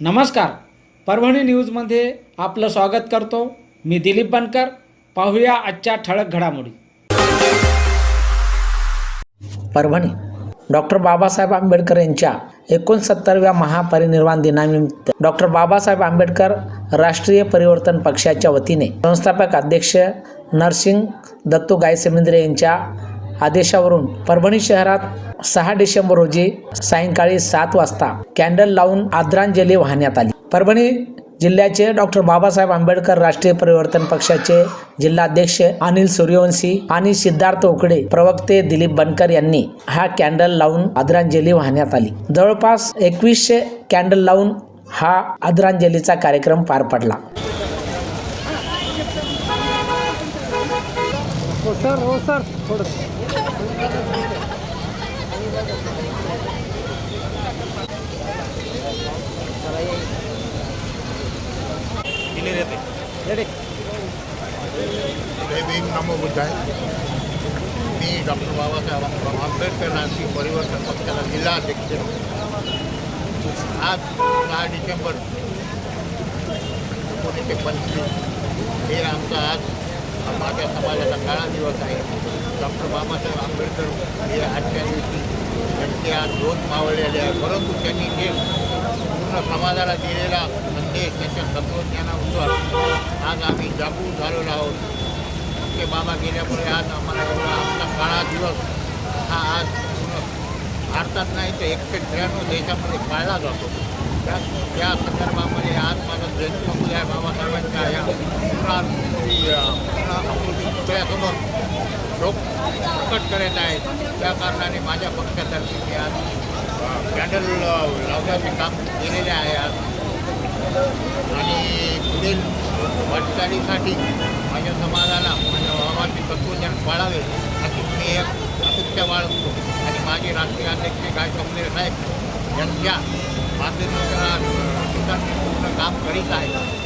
नमस्कार. परभणी न्यूजमध्ये आपलं स्वागत करतो. मी दिलीप बनकर. पाहूया आजच्या ठळक घडामोडी. परभणी. डॉक्टर बाबासाहेब आंबेडकर यांच्या एकोणसत्तरव्या महापरिनिर्वाण दिनानिमित्त डॉक्टर बाबासाहेब आंबेडकर राष्ट्रीय परिवर्तन पक्षाच्या वतीने संस्थापक अध्यक्ष नरसिंग दत्तू गायसमेंद्रे यांच्या आदेशावरून परभणी शहरात सहा डिसेंबर रोजी सायंकाळी सात वाजता कॅन्डल लावून आदरांजली वाहण्यात आली. परभणी जिल्ह्याचे डॉक्टर बाबासाहेब आंबेडकर राष्ट्रीय परिवर्तन पक्षाचे जिल्हाध्यक्ष अनिल सूर्यवंशी आणि सिद्धार्थ उकडे प्रवक्ते दिलीप बनकर यांनी हा कॅन्डल लावून आदरांजली वाहण्यात आली. जवळपास एकवीसशे कॅन्डल लावून हा आदरांजलीचा कार्यक्रम पार पडला. हो सर हो सर. थोडं. रेडी. जय भीम नमो बुद्धाय. मी डॉक्टर बाबासाहेब आंबेडकर राष्ट्रीय परिवर्तन पक्षाला जिल्हा अध्यक्ष. आज दहा डिसेंबर एकोणीसशे पंचवीस. हे आमचा आज माझ्या समाजाचा काळा दिवस आहे. डॉक्टर बाबासाहेब आंबेडकर हे आजच्या दिवशी त्यांचे आज दोन मावळलेले आहे परंतु त्यांनी जे पूर्ण समाजाला दिलेला संदेश त्यांच्या तत्वज्ञानानुसार आज आम्ही जागरूक झालेलो आहोत. ते बाबा गेल्यामुळे आज आम्हाला एवढा आमचा काळा दिवस हा आज भारतात नाही तर एकशे त्र्याण्णव देशामध्ये पाळला जातो. त्या त्या संदर्भामध्ये आज माझा जयंती आहे बाबासाहेबांच्या या पुन्हा आपल्यासमोर अमृती लोक प्रकट करत आहेत. त्या कारणाने माझ्या पक्षातर्फे मी आज कॅन्डल लावण्याचे काम केलेले आहे आज. आणि पुढील वाटचालीसाठी माझ्या समाजाला माझ्या भावाचे तत्वज्ञान पाळावे अशी मी एक अपेक्षा बाळगतो. आणि माझे राष्ट्रीय अध्यक्ष काय कमलेर साहेब यांच्या मार्गदर्शनानुसार पूर्ण काम करीत आहे.